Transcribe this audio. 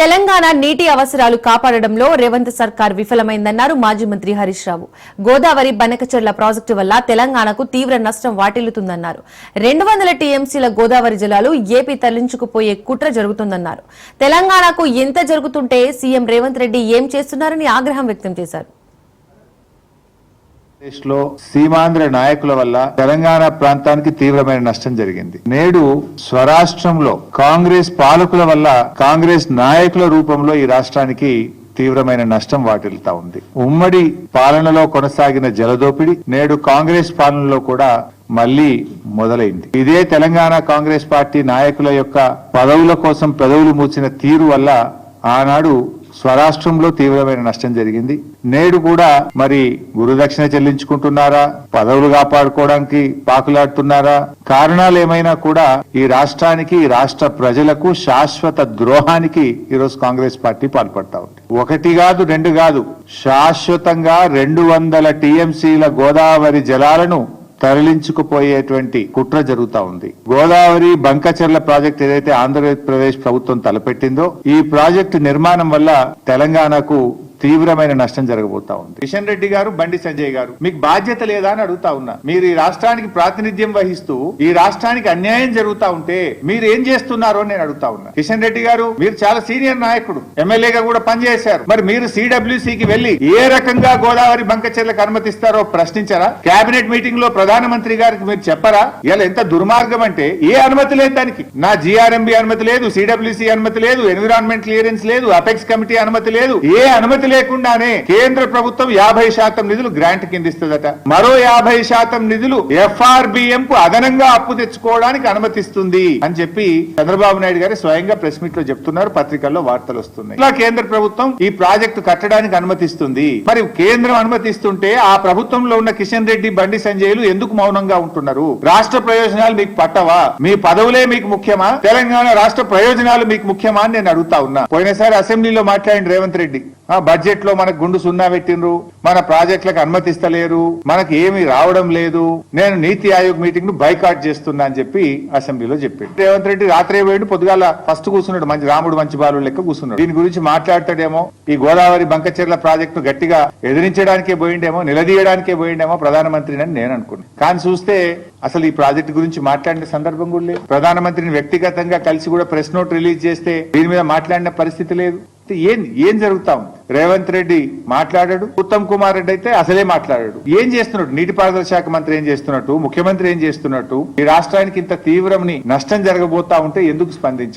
తెలంగాణ నీటి అవసరాలు కాపాడడంలో రేవంత్ సర్కార్ విఫలమైందన్నారు మాజీ మంత్రి హరీష్ రావు. గోదావరి బనకచెర్ల ప్రాజెక్టు వల్ల తెలంగాణకు తీవ్ర నష్టం వాటిల్లుతుందన్నారు. రెండు వందల టీఎంసీల గోదావరి జలాలు ఏపీ తరలించుకుపోయే కుట్ర జరుగుతుందన్నారు. తెలంగాణకు ఎంత జరుగుతుంటే సీఎం రేవంత్ రెడ్డి ఏం చేస్తున్నారని ఆగ్రహం వ్యక్తం చేశారు. లో సీమాంధ్ర నాయకుల వల్ల తెలంగాణ ప్రాంతానికి తీవ్రమైన నష్టం జరిగింది. నేడు స్వరాష్ట్రంలో కాంగ్రెస్ పాలకుల వల్ల కాంగ్రెస్ నాయకుల రూపంలో ఈ రాష్ట్రానికి తీవ్రమైన నష్టం వాటిల్తా ఉంది. ఉమ్మడి పాలనలో కొనసాగిన జలదోపిడి నేడు కాంగ్రెస్ పాలనలో కూడా మళ్ళీ మొదలైంది. ఇదే తెలంగాణ కాంగ్రెస్ పార్టీ నాయకుల యొక్క పదవుల కోసం పెదవులు మూసిన తీరు వల్ల ఆనాడు స్వరాష్ట్రంలో తీవ్రమైన నష్టం జరిగింది. నేడు కూడా మరి గురుదక్షిణ చెల్లించుకుంటున్నారా? పదవులు కాపాడుకోవడానికి పాకులాడుతున్నారా? కారణాలు ఏమైనా కూడా ఈ రాష్ట్రానికి ఈ రాష్ట్ర ప్రజలకు శాశ్వత ద్రోహానికి ఈరోజు కాంగ్రెస్ పార్టీ పాల్పడతా ఉంది. ఒకటి కాదు రెండు కాదు శాశ్వతంగా రెండు వందల టీఎంసీల గోదావరి జలాలను తరలించుకుపోయేటువంటి కుట్ర జరుగుతా ఉంది. గోదావరి బంకచెర్ల ప్రాజెక్ట్ ఏదైతే ఆంధ్రప్రదేశ్ ప్రభుత్వం తలపెట్టిందో ఈ ప్రాజెక్టు నిర్మాణం వల్ల తెలంగాణకు తీవ్రమైన నష్టం జరగబోతా ఉంది. కిషన్ రెడ్డి గారు బండి సంజయ్ గారు మీకు బాధ్యత లేదా అని అడుగుతా ఉన్నా. మీరు ఈ రాష్ట్రానికి ప్రాతినిధ్యం వహిస్తూ ఈ రాష్ట్రానికి అన్యాయం జరుగుతా ఉంటే మీరు ఏం చేస్తున్నారో నేను అడుగుతా ఉన్నా. కిషన్ రెడ్డి గారు మీరు చాలా సీనియర్ నాయకుడు. ఎమ్మెల్యేగా కూడా పనిచేశారు. మరి మీరు సిడబ్ల్యూసీకి వెళ్ళి ఏ రకంగా గోదావరి బంకచెర్లకు అనుమతిస్తారో ప్రశ్నించారా? కేబినెట్ మీటింగ్లో ప్రధానమంత్రి గారికి మీరు చెప్పరా? ఇలా ఎంత దుర్మార్గం అంటే ఏ అనుమతి లేదు దానికి. నా జిఆర్ఎంబి అనుమతి లేదు సిడబ్ల్యూసీ అనుమతి లేదు ఎన్విరాన్మెంట్ క్లియరెన్స్ లేదు అపెక్స్ కమిటీ అనుమతి లేదు ఏ అనుమతి లేకుండానే కేంద్ర ప్రభుత్వం యాభై శాతం నిధులు గ్రాంట్ కింద ఇస్తుందట. మరో యాభై శాతం నిధులు ఎఫ్ఆర్బిఎం కు అదనంగా అప్పు తెచ్చుకోవడానికి అనుమతిస్తుంది అని చెప్పి చంద్రబాబు నాయుడు గారు స్వయంగా ప్రెస్ మీట్లో చెప్తున్నారు. పత్రికల్లో వార్తలు వస్తున్నాయి. ఇలా కేంద్ర ప్రభుత్వం ఈ ప్రాజెక్టు కట్టడానికి అనుమతిస్తుంది. మరి కేంద్రం అనుమతిస్తుంటే ఆ ప్రభుత్వంలో ఉన్న కిషన్ రెడ్డి బండి సంజయ్లు ఎందుకు మౌనంగా ఉంటున్నారు? రాష్ట్ర ప్రయోజనాలు మీకు పట్టవా? మీ పదవులే మీకు ముఖ్యమా? తెలంగాణ రాష్ట్ర ప్రయోజనాలు మీకు ముఖ్యమా అని నేను అడుగుతా ఉన్నా. పోయినసారి అసెంబ్లీలో మాట్లాడిన రేవంత్ రెడ్డి బడ్జెట్లో మనకు గుండు సున్నా పెట్టిండ్రు. మన ప్రాజెక్టులకు అనుమతిస్తలేరు. మనకి ఏమి రావడం లేదు. నేను నీతి ఆయోగ్ మీటింగ్ను బైకాట్ చేస్తున్నా అని చెప్పి అసెంబ్లీలో చెప్పాడు. రేవంత్ రెడ్డి రాత్రే పోయిండు పొద్దుగాల ఫస్ట్ కూర్చున్నాడు మంచి రాముడు మంచి బాలు లెక్క కూర్చున్నాడు. దీని గురించి మాట్లాడతాడేమో ఈ గోదావరి బంకచెర్ల ప్రాజెక్టు గట్టిగా ఎదిరించడానికే పోయిండేమో నిలదీయడానికే పోయిండేమో ప్రధానమంత్రిని అని నేను అనుకున్నాను కానీ చూస్తే అసలు ఈ ప్రాజెక్టు గురించి మాట్లాడిన సందర్భం కూడా లేదు. ప్రధానమంత్రిని వ్యక్తిగతంగా కలిసి కూడా ప్రెస్ నోట్ రిలీజ్ చేస్తే దీని మీద మాట్లాడిన పరిస్థితి లేదు. ఏం ఏం జరుగుతా? ఉంది రేవంత్ రెడ్డి మాట్లాడాడు ఉత్తమ్ కుమార్ రెడ్డి అయితే అసలే మాట్లాడాడు. ఏం చేస్తున్నాడు? నీటిపారుదల శాఖ మంత్రి ఏం చేస్తున్నట్టు ముఖ్యమంత్రి ఏం చేస్తున్నట్టు ఈ రాష్ట్రానికి ఇంత తీవ్రమని నష్టం జరగబోతా ఉంటే ఎందుకు స్పందించారు